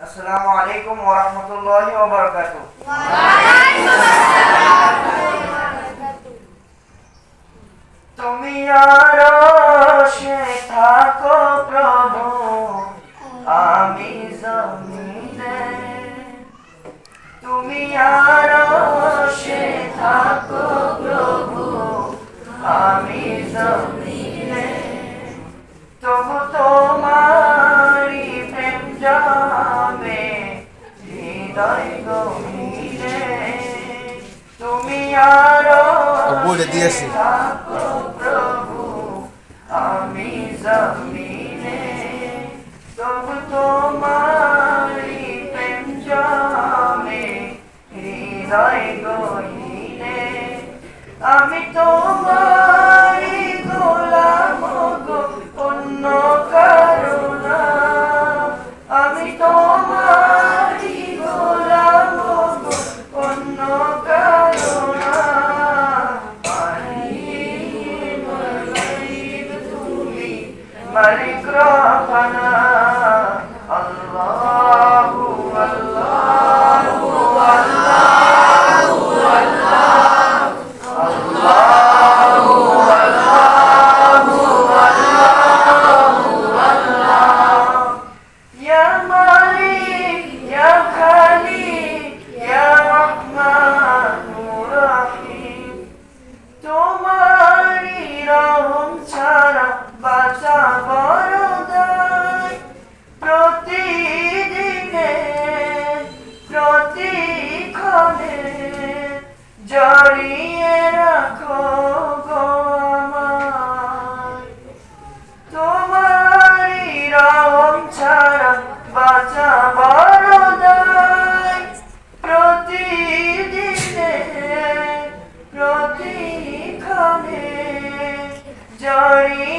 আসসালামু আলাইকুম ওয়া রাহমাতুল্লাহি ওয়া বারাকাতুহু তুমি আরশে থাকো প্রভু আমি জমিনে। তুমি আরশে বলে দিয়েছি। আমি জমিনে তবু তোমারি প্রেম জামে হৃদয় গহীনে আমি তোমারি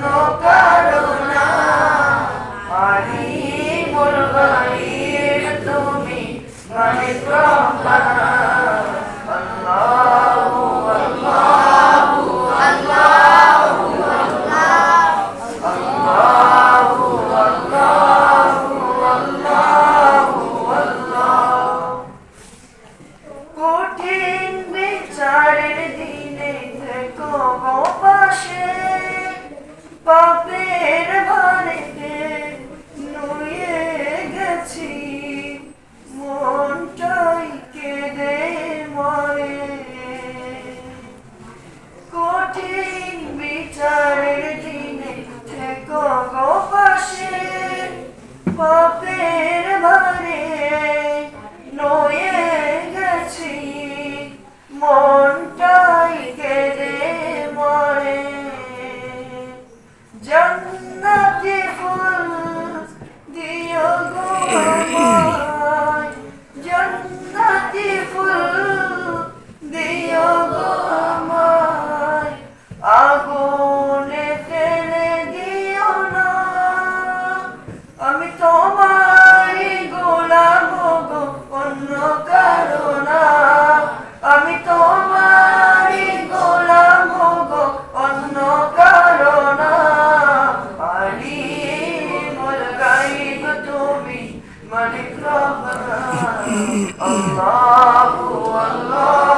não tá. ملک ربنا اللہ اللہ